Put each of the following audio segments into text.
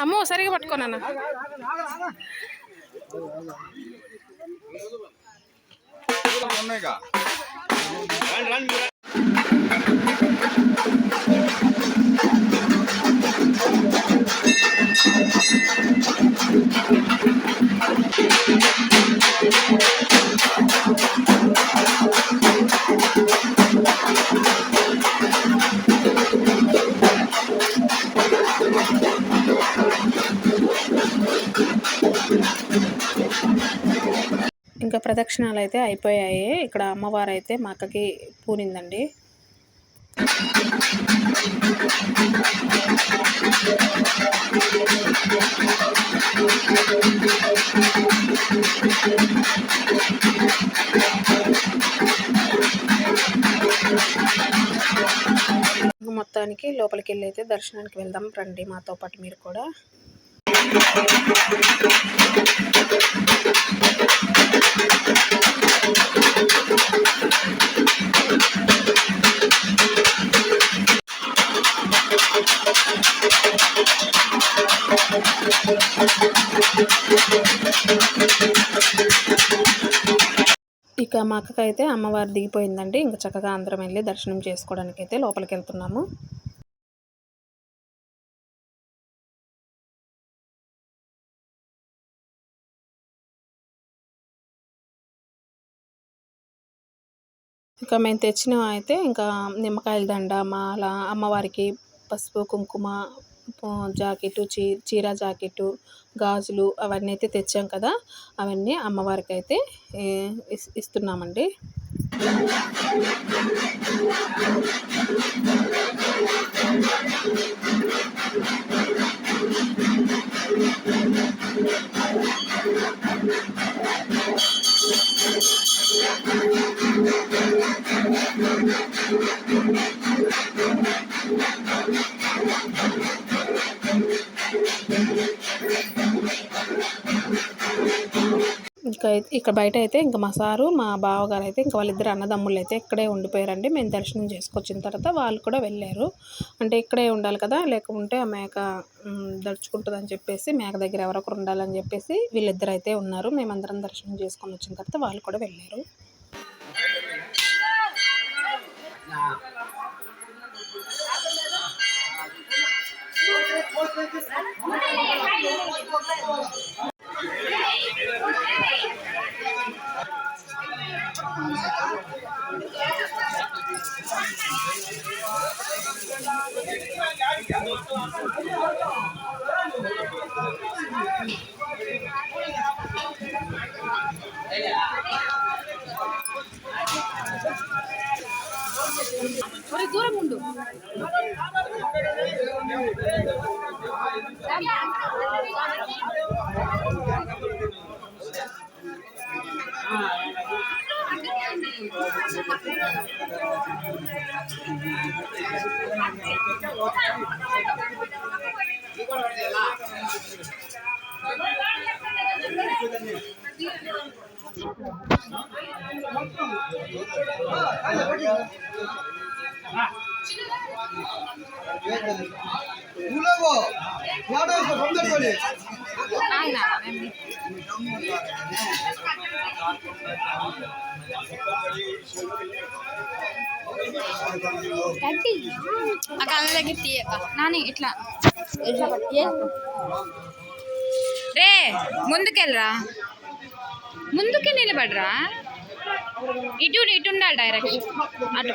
అమ్మో సరిగా పట్టుకోనన్న ఉన్నాయిగా ప్రదక్షిణాలు అయితే అయిపోయాయి. ఇక్కడ అమ్మవారు అయితే మా అక్కకి పూనిందండి. మొత్తానికి లోపలికి వెళ్ళి అయితే దర్శనానికి వెళ్దాం. రండి మాతో పాటు మీరు కూడా. ఇక మా అక్కకైతే అమ్మవారు దిగిపోయిందండి. ఇంకా చక్కగా అందరం వెళ్ళి దర్శనం చేసుకోవడానికి అయితే లోపలికి వెళ్తున్నాము. ఇంకా మేము తెచ్చినవి అయితే ఇంకా నిమ్మకాయల దండ మాల అమ్మవారికి పసుపు కుంకుమ జాకెట్ జాకెట్టు చీ చీర జాకెట్టు గాజులు అవన్నీ అయితే తెచ్చాం కదా అవన్నీ అమ్మవారికి అయితే ఇస్- ఇస్తున్నామండి Thank you. ఇక్కడ బయట అయితే ఇంకా మా సారు మా బావగారు అయితే ఇంకా వాళ్ళిద్దరు అన్నదమ్ముళ్ళు అయితే ఇక్కడే ఉండిపోయారండి. మేము దర్శనం చేసుకొచ్చిన తర్వాత వాళ్ళు కూడా వెళ్ళారు. అంటే ఇక్కడే ఉండాలి కదా లేకుంటే ఆ మేక దడుచుకుంటుందని చెప్పేసి మేక దగ్గర ఎవరొకరు ఉండాలని చెప్పేసి వీళ్ళిద్దరు అయితే ఉన్నారు. మేమందరం దర్శనం చేసుకొని వచ్చిన తర్వాత వాళ్ళు కూడా వెళ్ళారు. Ah. నువ్వేవో తీయక నాని ఇట్లా. రే ముందుకెళ్ళరా? ముందుకే నిలబడరా? ఇటు ఇటు ఉండాలి డైరెక్షన్ అటు.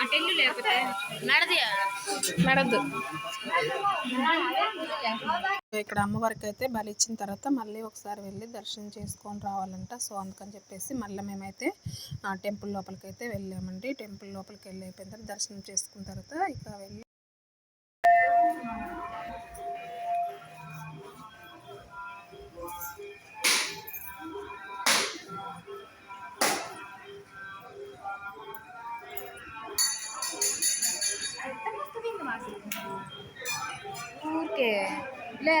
అటెల్లు లేకపోతే ఇక్కడ అమ్మవారికి అయితే బలి ఇచ్చిన తర్వాత మళ్ళీ ఒకసారి వెళ్ళి దర్శనం చేసుకొని రావాలంట. సో అందుకని చెప్పేసి మళ్ళీ మేమైతే ఆ టెంపుల్ లోపలికి అయితే వెళ్ళామండి. టెంపుల్ లోపలికి వెళ్ళి అయిపోయిన తర్వాత దర్శనం చేసుకున్న తర్వాత ఇక వెళ్ళి que le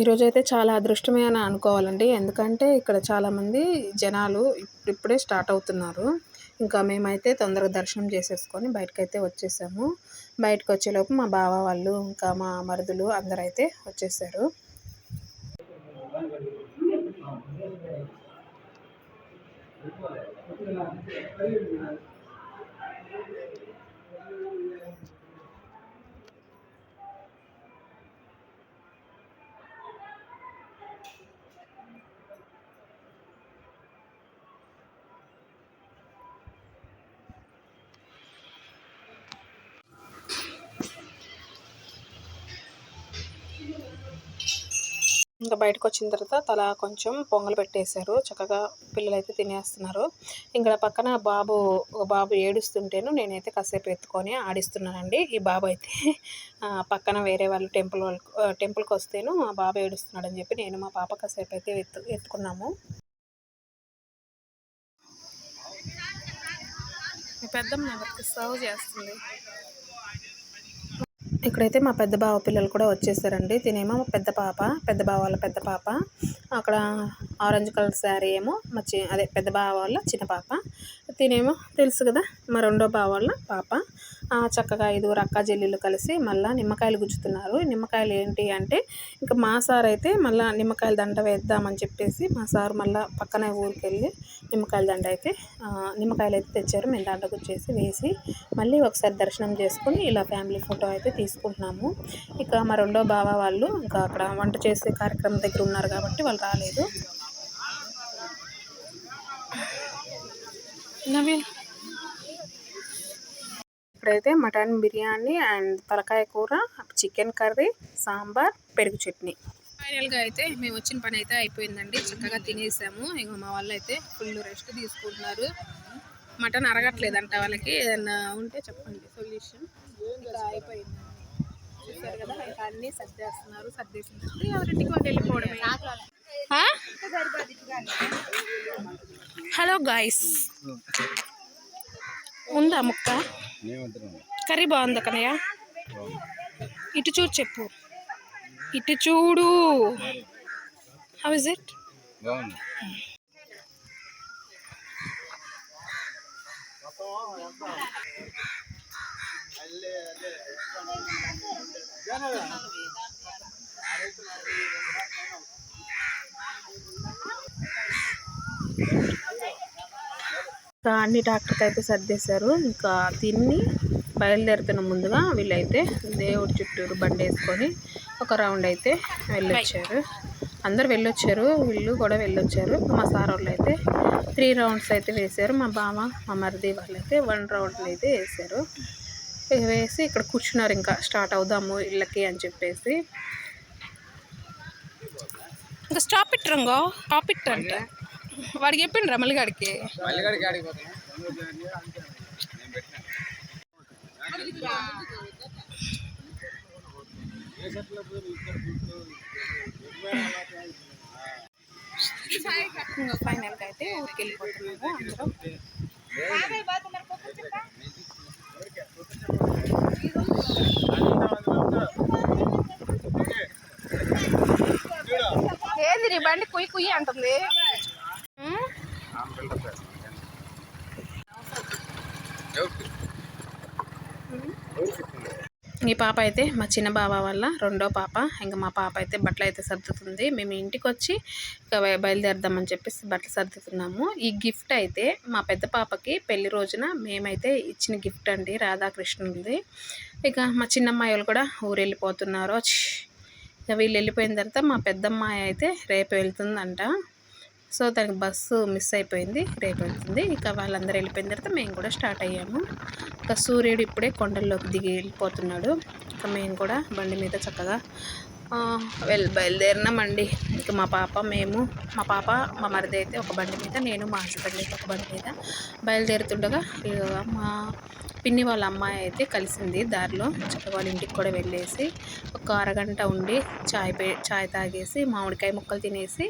ఈరోజు అయితే చాలా అదృష్టమే అని అనుకోవాలండి. ఎందుకంటే ఇక్కడ చాలామంది జనాలు ఇప్పుడిప్పుడే స్టార్ట్ అవుతున్నారు. ఇంకా మేమైతే తొందరగా దర్శనం చేసేసుకొని బయటకైతే వచ్చేసాము. బయటకు వచ్చేలోపు మా బావ వాళ్ళు ఇంకా మా మరుదులు అందరూ అయితే వచ్చేసారు. ఇంకా బయటకు వచ్చిన తర్వాత తల కొంచెం పొంగలు పెట్టేశారు. చక్కగా పిల్లలు అయితే తినేస్తున్నారు. ఇక్కడ పక్కన బాబు ఒక బాబు ఏడుస్తుంటేను నేనైతే కాసేపు ఎత్తుకొని ఆడిస్తున్నానండి. ఈ బాబు అయితే పక్కన వేరే వాళ్ళు టెంపుల్ వాళ్ళు టెంపుల్కి వస్తేను మా బాబు ఏడుస్తున్నాడని చెప్పి నేను మా పాప కాసేపు అయితే ఎత్తు ఎత్తుకున్నాము. పెద్దమ్మ ఎవరికి సర్వ్ చేస్తుంది? ఇక్కడైతే మా పెద్ద బావ పిల్లలు కూడా వచ్చేసారండి. తినేమో మా పెద్ద పాప పెద్ద బావ వాళ్ళ పెద్ద పాప. అక్కడ ఆరెంజ్ కలర్ శారీ ఏమో మా చి అదే పెద్ద బావ వాళ్ళ చిన్న పాప. తినేమో తెలుసు కదా మా రెండో బావ వాళ్ళ పాప. చక్కగా ఐదుగురు అక్క చెల్లెళ్ళు కలిసి మళ్ళీ నిమ్మకాయలు గుచ్చుతున్నారు. నిమ్మకాయలు ఏంటి అంటే ఇంకా మా సార్ అయితే మళ్ళీ నిమ్మకాయల దండ వేద్దామని చెప్పేసి మా సార్ మళ్ళీ పక్కనే ఊరికి వెళ్ళి నిమ్మకాయల దండ అయితే నిమ్మకాయలు అయితే తెచ్చారు. మేము దండ గుచ్చేసి వేసి మళ్ళీ ఒకసారి దర్శనం చేసుకుని ఇలా ఫ్యామిలీ ఫోటో అయితే తీసుకుంటున్నాము. ఇక మా రెండో బావ వాళ్ళు ఇంకా అక్కడ వంట చేసే కార్యక్రమం దగ్గర ఉన్నారు కాబట్టి వాళ్ళు రాలేదు. నవీన్ ఇక్కడైతే మటన్ బిర్యానీ అండ్ తలకాయ కూర చికెన్ కర్రీ సాంబార్ పెరుగు చట్నీ. ఫైనల్గా అయితే మేము వచ్చిన పని అయితే అయిపోయిందండి. చక్కగా తినేసాము. ఇంక మా వాళ్ళు అయితే ఫుల్ రెస్ట్ తీసుకుంటున్నారు. మటన్ అరగట్లేదంట వాళ్ళకి. ఏదన్నా ఉంటే చెప్పండి. సొల్యూషన్. ఇంకా అయిపోయింది. చూసారు కదా ఇంకా అన్నీ సర్దేస్తున్నారు. సర్దేసిన తర్వాత ఎవరింటికి వాళ్ళు వెళ్ళిపోవడమే. ఆ? Hello guys. ఉందా ముక్క? కర్రీ బాగుంది కన్నయ్య? ఇటు చూడు చెప్పు. ఇటు చూడు. హౌ ఇస్ ఇట్ బాగుంది. ఇంకా అన్ని ట్రాక్టర్కి అయితే సర్దేశారు. ఇంకా తిని బయలుదేరుతున్న ముందుగా వీళ్ళైతే దేవుడి చుట్టూరు బండి వేసుకొని ఒక రౌండ్ అయితే వెళ్ళొచ్చారు. అందరు వెళ్ళొచ్చారు. వీళ్ళు కూడా వెళ్ళొచ్చారు. మా సార్ వాళ్ళు అయితే త్రీ రౌండ్స్ అయితే వేశారు. మా బావ మా మరిది వాళ్ళు అయితే వన్ రౌండ్ అయితే వేశారు. వేసి ఇక్కడ కూర్చున్నారు ఇంకా స్టార్ట్ అవుదాము ఇళ్ళకి అని చెప్పేసి. ఇంకా స్టాప్ ఇట్ రంగో? స్టాప్ ఇట్ వాడికి చెప్పిండు నేను పెట్టినా ఫైనల్గా అయితే ఊరికి వెళ్ళిపోతున్నాము అందరం. ఏంది బండి కుయ్యి కుయ్యి అంటుంది? పాప అయితే మా చిన్న బావ వల్ల రెండో పాప. ఇంకా మా పాప అయితే బట్టలు అయితే సర్దుతుంది. మేము ఇంటికి వచ్చి బయలుదేరదామని చెప్పేసి బట్టలు సర్దుతున్నాము. ఈ గిఫ్ట్ అయితే మా పెద్ద పాపకి పెళ్ళి రోజున మేమైతే ఇచ్చిన గిఫ్ట్ అండి రాధాకృష్ణుడిది ఇక మా చిన్నమ్మాయి వాళ్ళు కూడా ఊరు వెళ్ళిపోతున్నారు ఇక వీళ్ళు వెళ్ళిపోయిన తర్వాత మా పెద్దమ్మాయి అయితే రేపు వెళ్తుందంట. సో దానికి బస్సు మిస్ అయిపోయింది రేపు వెళ్తుంది. ఇక వాళ్ళందరూ వెళ్ళిపోయిన తర్వాత మేము కూడా స్టార్ట్ అయ్యాము. ఇక సూర్యుడు ఇప్పుడే కొండల్లోకి దిగి వెళ్ళిపోతున్నాడు. ఇక మేము కూడా బండి మీద చక్కగా వెళ్ళి బయలుదేరినామండి. ఇక మా పాప మేము మా పాప మా మరిది అయితే ఒక బండి మీద నేను మా హస్బెండ్ అయితే ఒక బండి మీద బయలుదేరుతుండగా మా పిన్ని వాళ్ళ అమ్మాయి అయితే కలిసింది దారిలో. వాళ్ళ ఇంటికి కూడా వెళ్ళేసి ఒక అరగంట ఉండి చాయ్ పే చాయ్ తాగేసి మామిడికాయ ముక్కలు తినేసి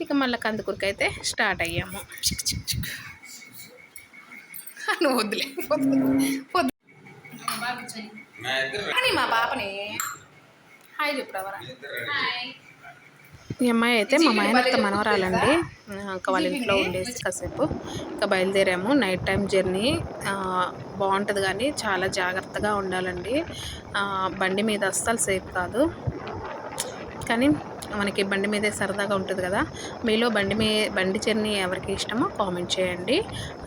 ఇక మళ్ళీ కందుకూరికి అయితే స్టార్ట్ అయ్యాము. చిక్ చిక్ చిక్. నువ్వు వద్దులే. వద్దు. మా పాపని హాయ్ చెప్పుడవరా ఈ అమ్మాయి అయితే మా మేనత్త మనవరాలండి. ఇంకా వాళ్ళ ఇంట్లో ఉండేసి కాసేపు. ఇంకా బయలుదేరాము. నైట్ టైం జర్నీ బాగుంటుంది కానీ చాలా జాగ్రత్తగా ఉండాలండి. బండి మీద అస్సలు సేఫ్ కాదు. కానీ మనకి బండి మీదే సరదాగా ఉంటుంది కదా. మీలో బండి మీ బండి జర్నీ ఎవరికి ఇష్టమో కామెంట్ చేయండి.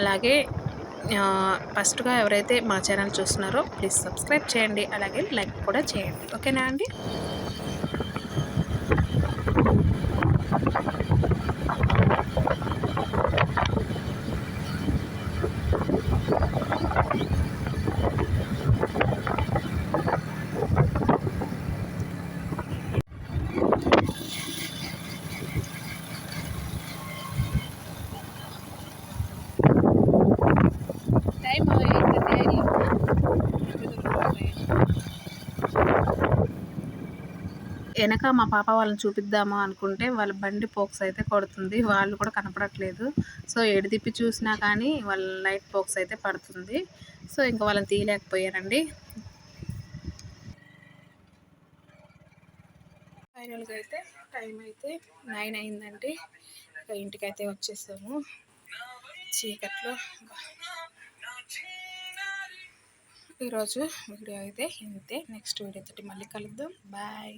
అలాగే ఫస్ట్గా ఎవరైతే మా ఛానల్ చూస్తున్నారో ప్లీజ్ సబ్స్క్రైబ్ చేయండి. అలాగే లైక్ కూడా చేయండి. ఓకేనా అండి టైం వెనక మా పాప వాళ్ళని చూపిద్దాము అనుకుంటే వాళ్ళ బండి పోక్స్ అయితే కొడుతుంది. వాళ్ళు కూడా కనపడట్లేదు. సో ఎడు తిప్పి చూసినా కానీ వాళ్ళ లైట్ పోక్స్ అయితే పడుతుంది. సో ఇంకా వాళ్ళని తీయలేకపోయారండి. ఫైనల్గా అయితే టైం అయితే నైన్ అయిందండి. ఇంకా ఇంటికైతే వచ్చేసాము. చీకట్లో ఈరోజు వీడియో అయితే ఇంతే. నెక్స్ట్ వీడియో తోటి మళ్ళీ కలుద్దాం. బాయ్.